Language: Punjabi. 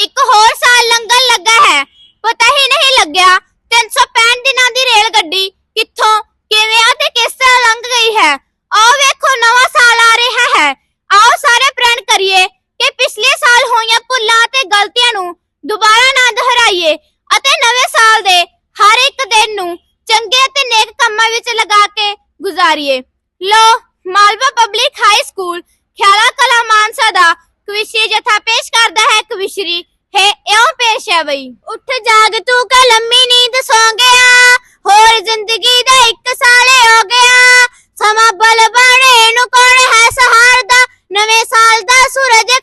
ਇੱਕ ਹੋਰ ਸਾਲ ਲੰਘਣ ਲੱਗਾ ਹੈ। ਪਤਾ ਹੀ ਨਹੀਂ ਲੱਗਿਆ 365 ਦਿਨਾਂ ਦੀ ਰੇਲ ਗੱਡੀ ਕਿੱਥੋਂ, ਕਿਵੇਂ ਅਤੇ ਕਿਸ ਤਰ੍ਹਾਂ ਲੰਘ ਗਈ ਹੈ। ਆਓ ਵੇਖੋ, ਨਵਾਂ ਸਾਲ ਆ ਰਿਹਾ ਹੈ। ਆਓ ਸਾਰੇ ਪ੍ਰਣ ਕਰੀਏ ਕਿ ਪਿਛਲੇ ਸਾਲ ਹੋਈਆਂ ਭੁੱਲਾਂ ਅਤੇ ਗਲਤੀਆਂ ਨੂੰ ਦੁਬਾਰਾ ਨਾ ਦੁਹਰਾਈਏ ਅਤੇ ਨਵੇਂ ਸਾਲ ਦੇ ਹਰ ਇੱਕ ਦਿਨ ਨੂੰ ਚੰਗੇ ਅਤੇ ਨੇਕ ਕੰਮਾਂ ਵਿੱਚ ਲਗਾ ਕੇ ਗੁਜ਼ਾਰੀਏ। ਲੋ Malwa public high school Khiala Kalan Mansa ਦਾ ਕਵਿਸ਼ਰੀ ਜਥਾ ਪੇਸ਼ ਕਰਦਾ ਹੈ ਕਵਿਸ਼ਰੀ ਹੈ, ਇਉਂ ਪੇਸ਼ ਹੈ ਬਈ। ਉੱਠ ਜਾਗ, ਤੂੰ ਕਾ ਲੰਮੀ ਨੀਂਦ ਸੌ ਗਿਆ। ਹੋਰ ਜ਼ਿੰਦਗੀ ਦਾ ਇੱਕ ਸਾਲ ਹੋ ਗਿਆ। ਸਮਾਂ ਬਲ ਬਾਣੇ ਨੂੰ ਕੌਣ ਹੈ ਸਹਾਰਦਾ? ਨਵੇਂ ਸਾਲ ਦਾ ਸੂਰਜ